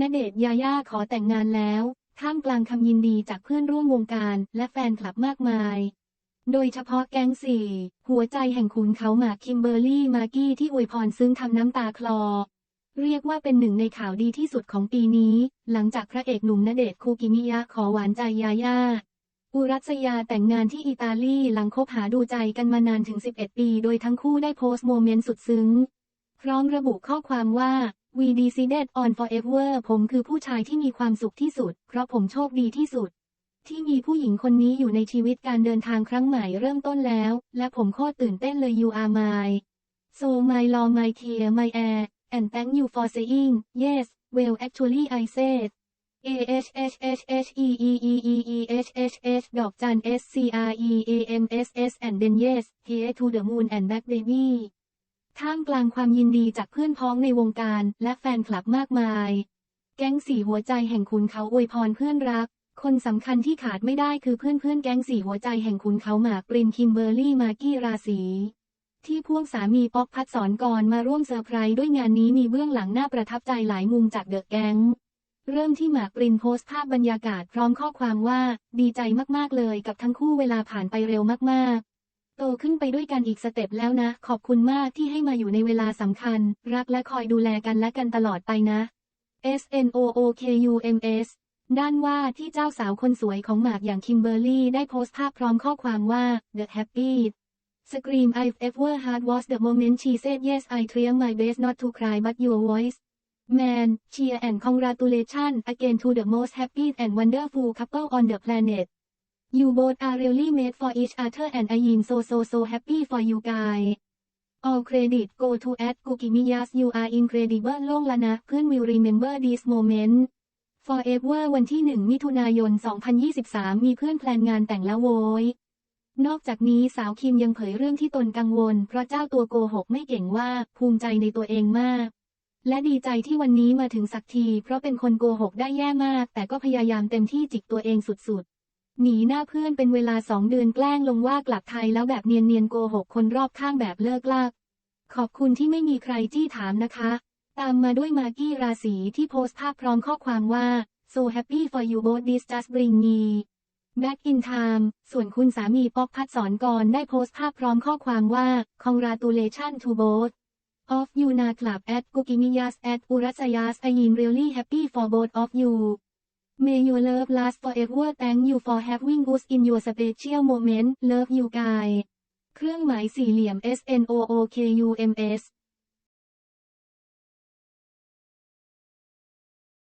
ณเดชยาย่าขอแต่งงานแล้ว ท่ามกลางคำยินดีจากเพื่อนร่วมวงการและแฟนคลับมากมาย โดยเฉพาะแก๊งสี่ หัวใจแห่งขุนเขาหมากคิมเบอร์รี่มากี้ที่อวยพรซึ้งทำน้ำตาคลอ เรียกว่าเป็นหนึ่งในข่าวดีที่สุดของปีนี้ หลังจากพระเอกหนุ่มณเดชคูกิมิยะขอหวานใจยาย่าอุรัสยาแต่งงานที่อิตาลีหลังคบหาดูใจกันมานานถึง 11 ปี โดยทั้งคู่ได้โพสต์โมเมนต์สุดซึ้ง พร้อมระบุข้อความว่า We decided on forever ผมคือผู้ชายที่มีความสุขที่สุด เพราะผมโชคดีที่สุด ที่มีผู้หญิงคนนี้อยู่ในชีวิตการเดินทางครั้งใหม่เริ่มต้นแล้ว และผมโคตรตื่นเต้นเลย You are my so my law my tear my air and thank you for saying yes well actually I said A H H H H E E E E E H H H ดอกจัน S C R E A M S S and then yes here to the moon and back baby ท่ามกลางความยินดีจากเพื่อนพ้องในวงการและแฟนคลับมากมาย แก๊งสี่หัวใจแห่งขุนเขาอวยพรเพื่อนรัก คนสำคัญที่ขาดไม่ได้คือเพื่อนเพื่อนแก๊งสี่หัวใจแห่งขุนเขาหมากปรินคิมเบอร์รี่มากี้ราศีที่พวกสามีป๊อกพัดสอนกรมาร่วมเซอร์ไพรส์ด้วยงานนี้มีเบื้องหลังน่าประทับใจหลายมุมจากเดอะแก๊งเริ่มที่หมากปรินโพสต์ภาพบรรยากาศพร้อมข้อความว่า ดีใจมากๆเลยกับทั้งคู่เวลาผ่านไปเร็วมากๆ โตขึ้นไปด้วยกันอีกสเต็ปแล้วนะ ขอบคุณมากที่ให้มาอยู่ในเวลาสำคัญ รักและคอยดูแลกันและกันตลอดไปนะ S N O O K U M S ด้านว่าที่เจ้าสาวคนสวยของหมากอย่างคิมเบอร์รี่ได้โพสต์ภาพพร้อมข้อความว่า The Happy Scream I've ever had was the moment she said yes I try my best not to cry but your voice Man cheer and congratulations again to the most happy and wonderful couple on the planet You both are really made for each other and I am so so so happy for you guys All credit go to at Kukimiyas you are incredible โล่งละนะเพื่อน will remember this moment forever วันที่ 1 มิถุนายน 2023 มีเพื่อนแพลนงานแต่งแล้วโว้ยนอกจากนี้สาวคิมยังเผยเรื่องที่ตนกังวล เพราะเจ้าตัวโกหกไม่เก่งว่าภูมิใจในตัวเองมาก และดีใจที่วันนี้มาถึงสักที เพราะเป็นคนโกหกได้แย่มาก แต่ก็พยายามเต็มที่จิกตัวเองสุดๆ หนีหน้าเพื่อนเป็นเวลาสองเดือนแกล้งลงว่ากลับไทยแล้วแบบเนียนๆโกหกคนรอบข้างแบบเลิกลากขอบคุณที่ไม่มีใครจี้ถามนะคะ ตามมาด้วยมากกี้ราศีที่โพสต์ภาพพร้อมข้อความว่า so happy for you both this just bring me back in time ส่วนคุณสามีป๊อกพัดสอนกรได้โพสต์ภาพพร้อมข้อความว่า congratulations to both of you na club at Kukimiyas at Urasayas I am really happy for both of you May your love last forever thank you for having us in your special moment love you guys เครื่องหมายสี่เหลี่ยม S N O O K U M S